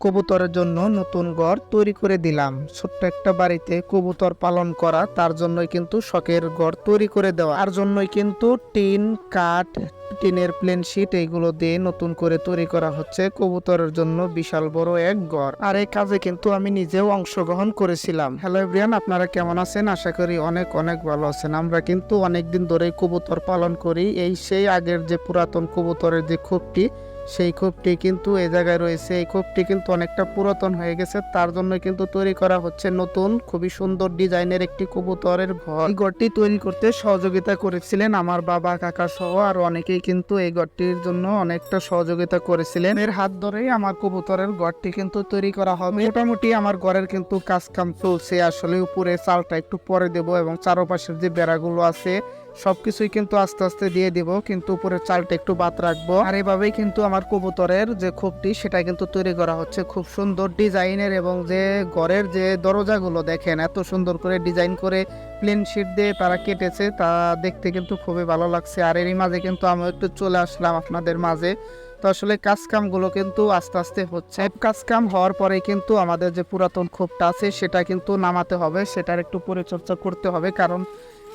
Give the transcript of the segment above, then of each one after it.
কবুতরের জন্য নতুন ঘর তৈরি করে দিলাম। ছোট্ট একটা বাড়িতে কবুতর পালন করা তার জন্যই কিন্তু শখের ঘর তৈরি করে দেওয়া। তার জন্যই কিন্তু টিন, কাঠ, টিনের প্লেন শিট এইগুলো দিয়ে নতুন করে তৈরি করা হচ্ছে কবুতরের জন্য বিশাল বড় এক ঘর। আর এই কাজে কিন্তু আমি নিজেও অংশগ্রহণ করেছিলাম। হ্যালো এভরিয়ান আপনারা কেমন আছেন? আশা করি অনেক অনেক ভালো আছেন। আমরা কিন্তু অনেকদিন ধরেই কবুতর পালন করি। এই সেই আগের যে পুরাতন কবুতরের যে খোপটি সেই খোপটি কিন্তু এই জায়গায় রয়েছে। এই খোপটি কিন্তু অনেকটা পুরাতন হয়ে গেছে। তার জন্য কিন্তু তৈরি করা হচ্ছে নতুন, খুবই সুন্দর ডিজাইনের একটি কবুতরের ঘর। এই ঘরটি তৈরি করতে সহযোগিতা করেছিলেন আমার বাবা, কাকা সহ আর অনেকেই কিন্তু এই ঘরটির জন্য অনেকটা সহযোগিতা করেছিলেন। এর হাত ধরেই আমার কবুতরের ঘরটি কিন্তু তৈরি করা হবে। মোটামুটি আমার ঘরের কিন্তু কাজ কাম চলছে। আসলে উপরে চালটা একটু পরে দেব এবং চারপাশের যে বেড়াগুলো আছে সবকিছুই কিন্তু আস্তে আস্তে দিয়ে দিব, কিন্তু উপরের চালটা একটু বাদ রাখব। আর এভাবেই কিন্তু আমার কবুতরের যে খোপটি সেটা কিন্তু তৈরি করা হচ্ছে। খুব সুন্দর ডিজাইনের এবং যে ঘরের যে দরজাগুলো দেখেন, এত সুন্দর করে ডিজাইন করে প্লেন শিট দিয়ে তারা কেটেছে, তা দেখতে কিন্তু খুবই ভালো লাগছে। আর এরই মাঝে কিন্তু আমি একটু চলে আসলাম আপনাদের মাঝে। তো আসলে কাজ কামগুলো কিন্তু আস্তে আস্তে হচ্ছে। কাজকাম হওয়ার পরে কিন্তু আমাদের যে পুরাতন খোপটা আছে, সেটা কিন্তু নামাতে হবে, সেটার একটু পরিচর্যা করতে হবে। কারণ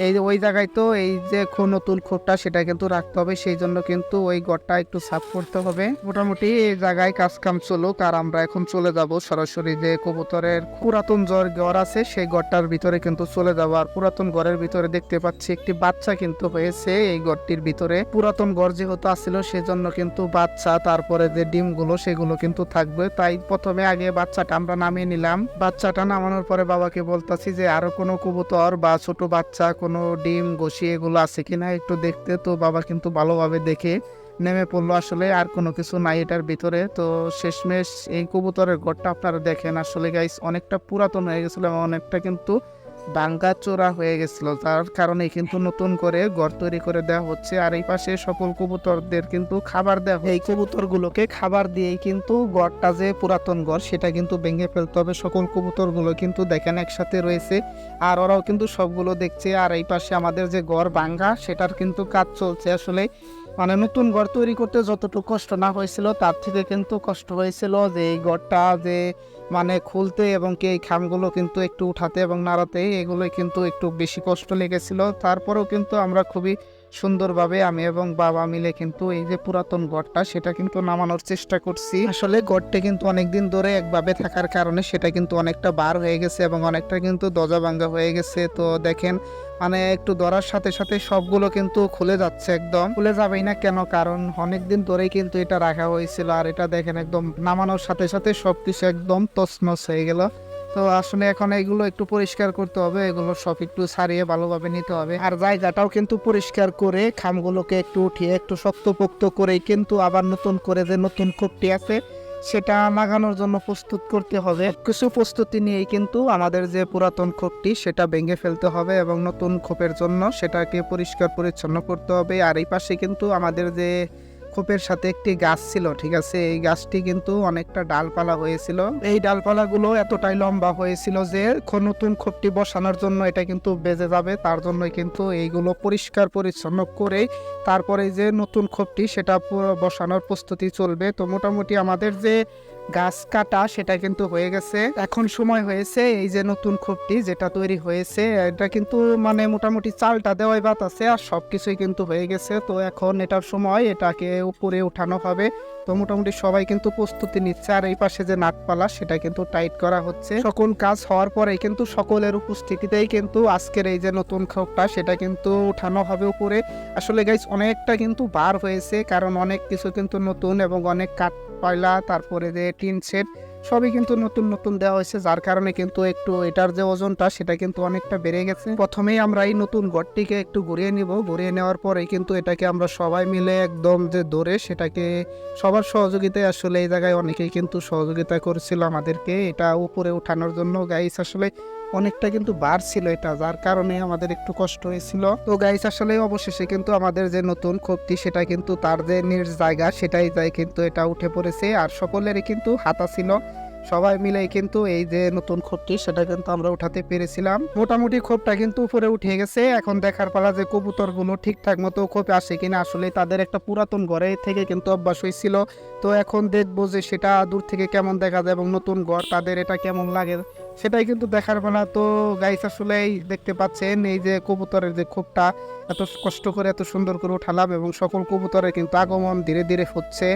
এই যে ওই জায়গায় তো এই যে নতুন খোপটা সেটা কিন্তু রাখতে হবে, সেই জন্য কিন্তু ওই ঘরটা একটু সাফ করতে হবে। মোটামুটি এই জায়গায় কাজ কাম চলুক আর আমরা এখন চলে যাব সরাসরি যে কবুতরের পুরাতন জ্বর ঘর আছে, সেই ঘরটার ভিতরে কিন্তু চলে যাব। আর পুরাতন ঘরের ভিতরে দেখতে পাচ্ছি একটি বাচ্চা কিন্তু হয়েছে, এই ঘরটির ভিতরে। পুরাতন ঘর যেহেতু আসছিল সেজন্য কিন্তু বাচ্চা, তারপরে যে ডিমগুলো, সেগুলো কিন্তু থাকবে। তাই প্রথমে আগে বাচ্চাটা আমরা নামিয়ে নিলাম। বাচ্চাটা নামানোর পরে বাবাকে বলতাছি যে আরও কোনো কবুতর বা ছোট বাচ্চা কোনো ডিম ঘষি এগুলো আছে কিনা একটু দেখতে। তো বাবা কিন্তু ভালোভাবে দেখে নেমে পড়ল। আসলে আর কোনো কিছু নাই এটার ভিতরে। তো শেষমেশ এই কবুতরের ঘরটা আপনারা দেখেন। আসলে গাইস অনেকটা পুরাতন হয়ে গেছিল এবং অনেকটা কিন্তু ভাঙ্গা চোরা হয়ে গেছিল। যার কারণে কিন্তু নতুন করে ঘর তৈরি করে দেওয়া হচ্ছে। আর এই পাশে সকল কবুতরদের কিন্তু খাবার দেওয়া হয়। এই কবুতরগুলোকে খাবার দিয়েই কিন্তু ঘরটা যে পুরাতন ঘর, সেটা কিন্তু ভেঙে ফেলতে হবে। সকল কবুতরগুলো কিন্তু দেখেন একসাথে রয়েছে। আর ওরাও কিন্তু সবগুলো দেখছে। আর এই পাশে আমাদের যে ঘর ভাঙ্গা, সেটার কিন্তু কাজ চলছে। আসলে মানে নতুন ঘর তৈরি করতে যতটুকু কষ্ট না হয়েছিল, তার থেকে কিন্তু কষ্ট হয়েছিল যে এই ঘরটা যে মানে খুলতে এবং কি এই খামগুলো কিন্তু একটু উঠাতে এবং নাড়াতে, এগুলোই কিন্তু একটু বেশি কষ্ট লেগেছিল। তারপরেও কিন্তু আমরা খুবই সুন্দরভাবে আমি এবং বাবা মিলে কিন্তু এই যে পুরাতন ঘরটা, সেটা কিন্তু নামানোর চেষ্টা করছি। আসলে ঘরটা কিন্তু অনেকদিন ধরে একভাবে থাকার কারণে সেটা কিন্তু অনেকটা বার হয়ে গেছে এবং অনেকটা কিন্তু দজা ভাঙ্গা হয়ে গেছে। তো দেখেন মানে একটু ধরার সাথে সাথে সবগুলো কিন্তু খুলে যাচ্ছে একদম। খুলে যাবেই না কেন? কারণ অনেকদিন ধরেই কিন্তু এটা রাখা হয়েছিল আর এটা দেখেন একদম নামানোর সাথে সাথে সবকিছু একদম তছনছ হয়ে গেল। তো আসলে এখন এগুলো একটু পরিষ্কার করতে হবে, এগুলো সব একটু সারিয়ে ভালোভাবে নিতে হবে। আর জায়গাটাও কিন্তু পরিষ্কার করে খামগুলোকে একটু উঠিয়ে একটু শক্তপোক্ত করেই কিন্তু আবার নতুন করে যে নতুন খোপটি আছে সেটা লাগানোর জন্য প্রস্তুত করতে হবে। কিছু প্রস্তুতি নিয়েই কিন্তু আমাদের যে পুরাতন খোপটি, সেটা ভেঙে ফেলতে হবে এবং নতুন খোপের জন্য সেটাকে পরিষ্কার পরিচ্ছন্ন করতে হবে। আর এই পাশে কিন্তু আমাদের যে খোপের সাথে একটি গাছ ছিল, ঠিক আছে? এই গাছটি কিন্তু অনেকটা ডালপালা হয়েছিল। এই ডালপালাগুলো এতটাই লম্বা হয়েছিল যে নতুন খোপটি বসানোর জন্য এটা কিন্তু বেজে যাবে। তার জন্য কিন্তু এইগুলো পরিষ্কার পরিচ্ছন্ন করে তারপরে যে নতুন খোপটি সেটা বসানোর প্রস্তুতি চলবে। তো মোটামুটি আমাদের যে গাছ কাটা, সেটা কিন্তু হয়ে গেছে। এখন সময় হয়েছে এই যে নতুন খোপটি যেটা তৈরি হয়েছে, এটা কিন্তু মানে মোটামুটি চালটা দেওয়াই বাত আছে আর সব কিছুই কিন্তু হয়ে গেছে। তো এখন এটার সময় এটাকে উপরে উঠানো হবে। তো মোটামুটি সবাই কিন্তু প্রস্তুতি নিচ্ছে আর এই পাশে যে নাটপালা, সেটা কিন্তু টাইট করা হচ্ছে। সকল কাজ হওয়ার পরে কিন্তু সকলের উপস্থিতিতেই কিন্তু আজকের এই যে নতুন খোপটা, সেটা কিন্তু উঠানো হবে উপরে। আসলে গাইস অনেকটা কিন্তু বার হয়েছে, কারণ অনেক কিছু কিন্তু নতুন এবং অনেক কাঠ কয়লা, তারপরে যে টিন সেট, সবই কিন্তু নতুন নতুন দেওয়া হয়েছে, যার কারণে কিন্তু একটু এটার যে ওজনটা, সেটা কিন্তু অনেকটা বেড়ে গেছে। প্রথমেই আমরা এই নতুন ঘরটিকে একটু ঘুরিয়ে নিব। ঘুরিয়ে নেওয়ার পরে কিন্তু এটাকে আমরা সবাই মিলে একদম যে ধরে সেটাকে সবার সহযোগিতায়, আসলে এই জায়গায় অনেকেই কিন্তু সহযোগিতা করেছিল আমাদেরকে। এটা উপরে উঠানোর জন্য গাইস আসলে অনেকটা কিন্তু বাড়ছিল এটা, যার কারণে আমাদের একটু কষ্ট হয়েছিল। তো গাইস আসলে অবশেষে কিন্তু আমাদের যে নতুন ক্ষতি, সেটা কিন্তু তার যে নিজ জায়গা সেটাই যায় কিন্তু এটা উঠে পড়েছে। আর সকলেরই কিন্তু হাতা ছিল সবাই মিলে কিন্তু এই যে নতুন খোপটি, সেটা কিন্তু আমরা উঠাতে পেরেছিলাম। মোটামুটি খোপটা কিন্তু উপরে উঠে গেছে। এখন দেখার পালা যে কবুতরগুলো ঠিকঠাক মতো খোপে আসে কিনা, আসলে তাদের একটা পুরাতন ঘরে থেকে কিন্তু অভ্যাস হয়েছিল। তো এখন দেখব যে সেটা দূর থেকে কেমন দেখা যায় এবং নতুন ঘর, তাদের এটা কেমন লাগে, সেটাই কিন্তু দেখার পালা। তো গাইস আসলেই দেখতে পাচ্ছেন, এই যে কবুতরের যে খোপটা, এত কষ্ট করে এত সুন্দর করে উঠালাম এবং সকল কবুতরের কিন্তু আগমন ধীরে ধীরে হচ্ছে।